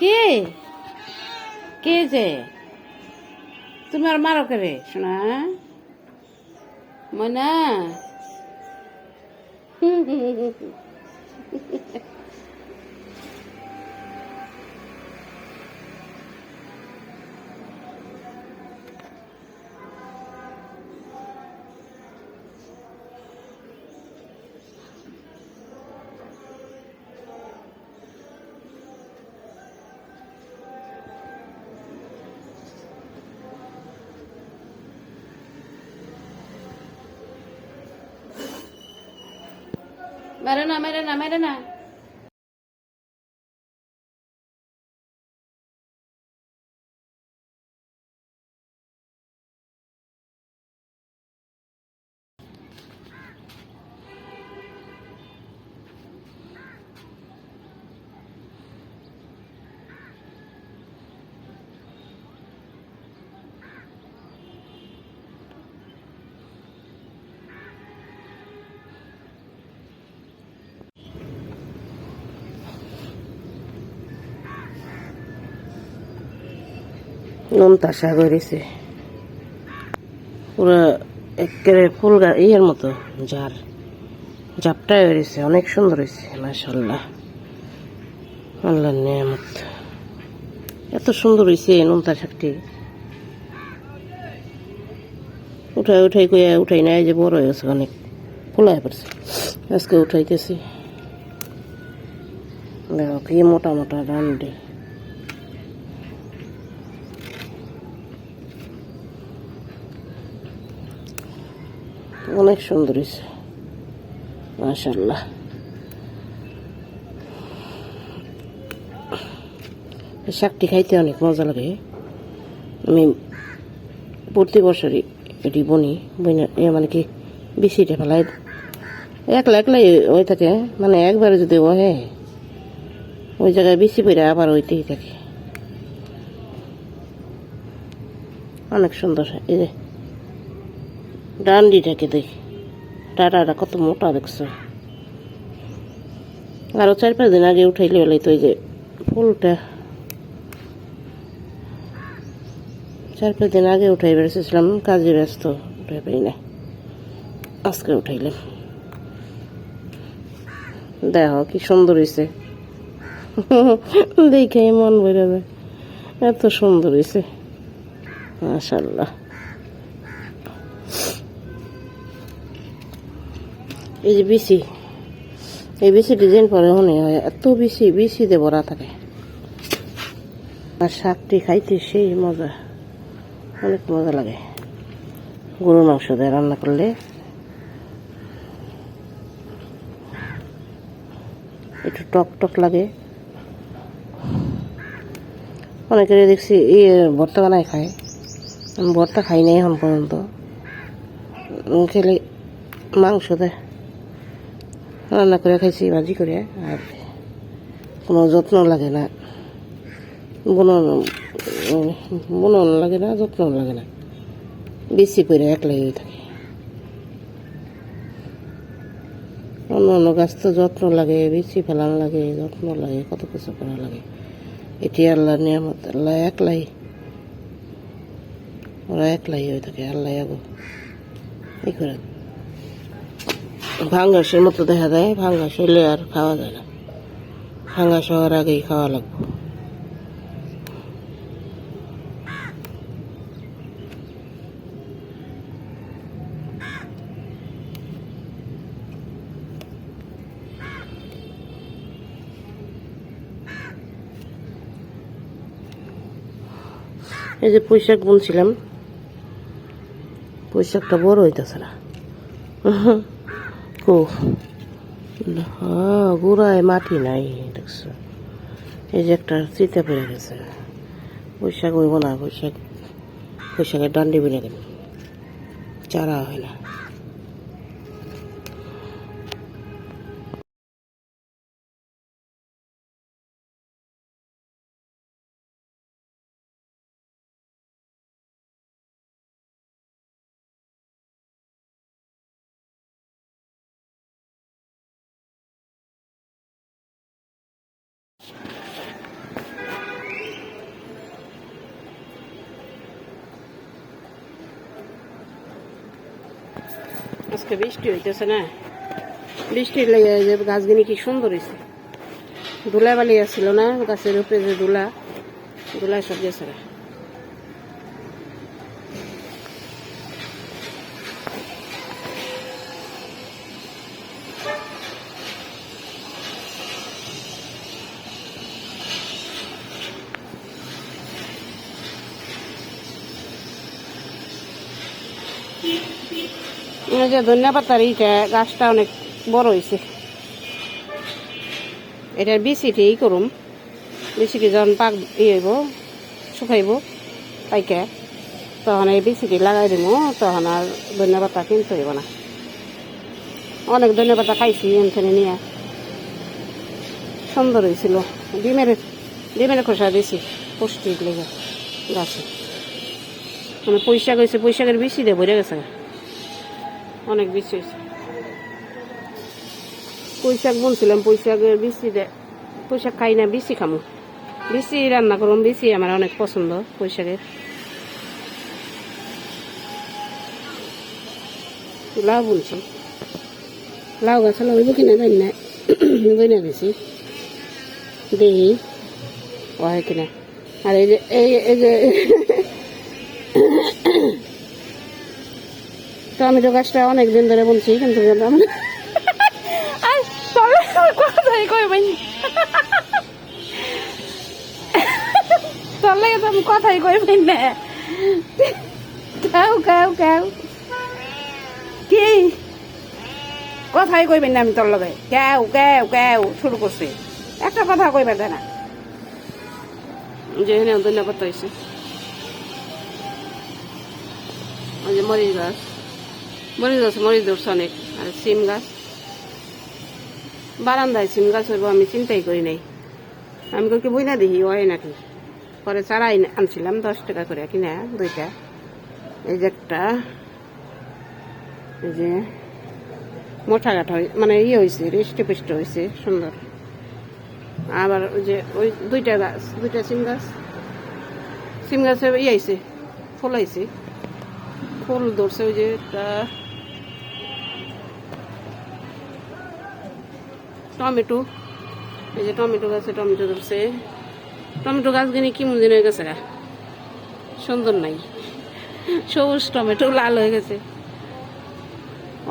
কে? কে যে? তুমি আর মারো করে শোনা ময়না? মেরে না মেরে না মেরে না নুন তাসা করেছে পুরো একেবারে ফুল গা ইয়ের মতো জার জাপটাই হয়েছে অনেক সুন্দর হয়েছে মাসাল্লাহ আল্লাহ নিয়ামত এত সুন্দর হয়েছে নুন শাকটি উঠাই উঠাই কইয়া উঠাই নাই যে বড় হয়ে গেছে অনেক ফুলাই পড়ছে আজকে উঠাইতেছি দেখো কি মোটা মোটা ডান্ডি অনেক সুন্দর হয়েছে। মাশাল্লাহ শাকটি খাইতে অনেক মজা লাগে। আমি প্রতি বছরই এটি বনি। বইনা মানে কি বেশিটা ফেলাই একলা একলাই ওই থাকে মানে একবারে যদি ওহে, ওই জায়গায় বেশি পড়ে আবার ওইতেই থাকে। অনেক সুন্দর, এই যে ডান্ডিটাকে দেখি। ডাটাটা কত মোটা দেখছ। আরও চার পাঁচ দিন আগে উঠাইলে বলে তো যে ফুলটা। চার পাঁচ দিন আগে উঠাই বেড়েছিলাম, কাজে ব্যস্ত, উঠাই পাই না আজকে উঠাইলাম। দেখো কি সুন্দর হয়েছে দেখে মন যায়। এত সুন্দর হয়েছে মাশাল্লাহ এই যে বিসি এই বিসি ডিজাইন পরে মনে হয় এত বেশি বিসিতে ভরা থাকে। আর শাকটি খাইতে সেই মজা, অনেক মজা লাগে। গরুর মাংস দিয়ে রান্না করলে। একটু টক টক লাগে। অনেকের দেখছি এই ভর্তা বানায় খায়। ভর্তা খাই নাই এখন পর্যন্ত। খেলে মাংস দেয়। রান্না করে খাইছি, ভাজি করে, আর কোনো যত্ন লাগে না। বনানো বনানো লাগে না, যত্ন লাগে না। বেশি করে একলাই থাকে। অন্য অন্য গাছ তো যত্ন লাগে, বেশি ফেলানো লাগে, যত্ন লাগে, কত কিছু করা লাগে। এটি আল্লাহ নিয়ামত, আল্লাহ একলাই। ওরা একলাই হয়ে থাকে, আল্লাহ আগো। এই করে ভাঙ্গাসের মতো দেখা যায়, ভাঙ্গাস হইলে আর খাওয়া যায় না। ভাঙ্গাস হওয়ার আগেই খাওয়া লাগবে। এই যে পুঁইশাক বুনছিলাম, পুঁইশাকটা বড় হইতেছে না। ও গোড়ায় মাটি নাই দেখছ এই যে একটা চিতা পেরে গেছে বৈশাখ হইব না বৈশাখ বৈশাখের ডান্ডি বেড়ে দেবে চারা হয় না আজকে বৃষ্টি হইতেছে না বৃষ্টির লেগে যে গাছগুলি কি সুন্দর হয়েছে ধুলা বালি আসছিল না, গাছের উপরে যে ধুলা ধুলা সব গেছে গা। যে ধনিয়া পাতার এইটা গাছটা অনেক বড় হয়েছে এটার বিচিটি ই করুম। বিচিটি যখন পাক ই শুকাইব পাইকে, তখন এই বিচিটি লাগাই দিব তখন আর ধনিয়া পাতা কিনতে হইব না। অনেক ধনিয়া পাতা খাইছি এখানে নিয়ে। সুন্দর হয়েছিল ডিমের ডিমের খোসা দিছি পুষ্টির লেগে গাছে। মানে পয়সাক হয়েছে পয়সাকের বেশি দিয়ে ভরে গেছে। অনেক বেশি হয়েছে। পয়সাক বলছিলাম পয়সাকের বেশি দে পয়সাক খাই না, বেশি খামো। বেশি রান্না করুন বেশি আমার অনেক পছন্দ পয়সাকের লাউ বলছি লাউ গাছ লাগাইব কিনা জানি না, বইনা গেছি দেখি হয় কিনা। আর এই যে এই এই যে টমেটো গাছটা অনেক দিন ধরে বলছি কিন্তু আই তলে তো আমি কথাই কইবেন না। কাউ কাউ কাউ। কি? কথাই কইবেন না আমি তোর লগে। কেউ কেউ কেউ শুরু করছে। একটা কথা কইবেন না। যে এখানে ধন্যবাদ হয়েছে মরিচ গাছ। মরিচ গাছ মরিচ ধরছে অনেক। আর সিম গাছ। বারান্দায় সিম গাছ হইব, আমি চিন্তাই করি নাই। আমি কালকে বই না দেখি, হয় নাকি? পরে চারা আনছিলাম, দশ টাকা করে কিনা, দুইটা। এই যে একটা, এই যে মোটা হই- মানে ইয়ে হয়েছে হৃষ্ট পুষ্ট হয়েছে সুন্দর। আবার ওই যে, ওই দুইটা গাছ, দুইটা সিম গাছ। সিম গাছে ইয়ে আইছে ফুল আইছে ফুল ধরছে ওই যে একটা টমেটো, এই যে টমেটো গাছে টমেটো ধরছে। টমেটো গাছ গিয়ে কি মন হয়ে গেছে গা। সুন্দর নাই। সবুজ টমেটো লাল হয়ে গেছে।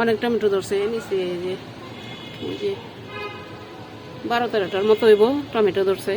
অনেক টমেটো ধরছে নিচে এই যে এই যে বারো তেরোটার মতো হইব টমেটো ধরছে।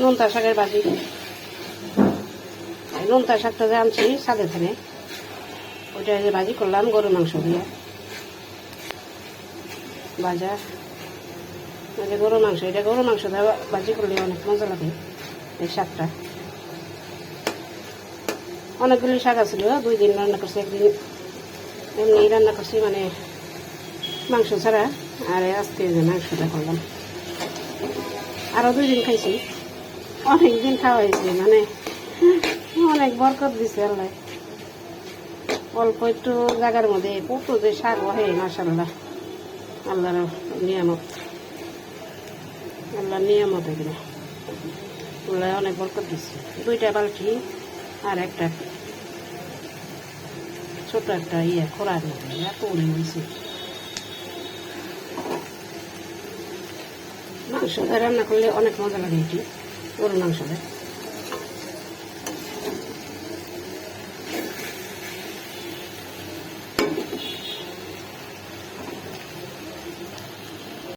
নোনতা শাকের এই নোনতা শাকটা যে আনছি সাদে থেকে ওইটা যে ভাজি করলাম গরু মাংস দিয়ে। ভাজা। যে গরু মাংস, এটা গরু মাংস দিয়ে ভাজি করলে অনেক মজা লাগে, এই শাকটা। অনেকগুলি শাক আছিল, দুই দিন রান্না করছি, একদিন এমনি রান্না করছি মানে মাংস ছাড়া, আর আজকে যে মাংসটা করলাম। আরও দুই দিন খাইছি। অনেক দিন খাওয়া হয়েছে মানে অনেক বরকত দিছে আল্লাহ। অল্প একটু জায়গার মধ্যে কত যে শাক হয় মাসাল্লাহ আল্লাহর নিয়ামত। আল্লাহর নিয়ামত এগুলো। আল্লাহ অনেক বরকত দিচ্ছে দুইটা বালতি আর একটা ছোট একটা ইয়ে খোরার উড়ে হয়েছে মাংস রান্না করলে অনেক মজা লাগে এটি। গরুর মাংস দিয়ে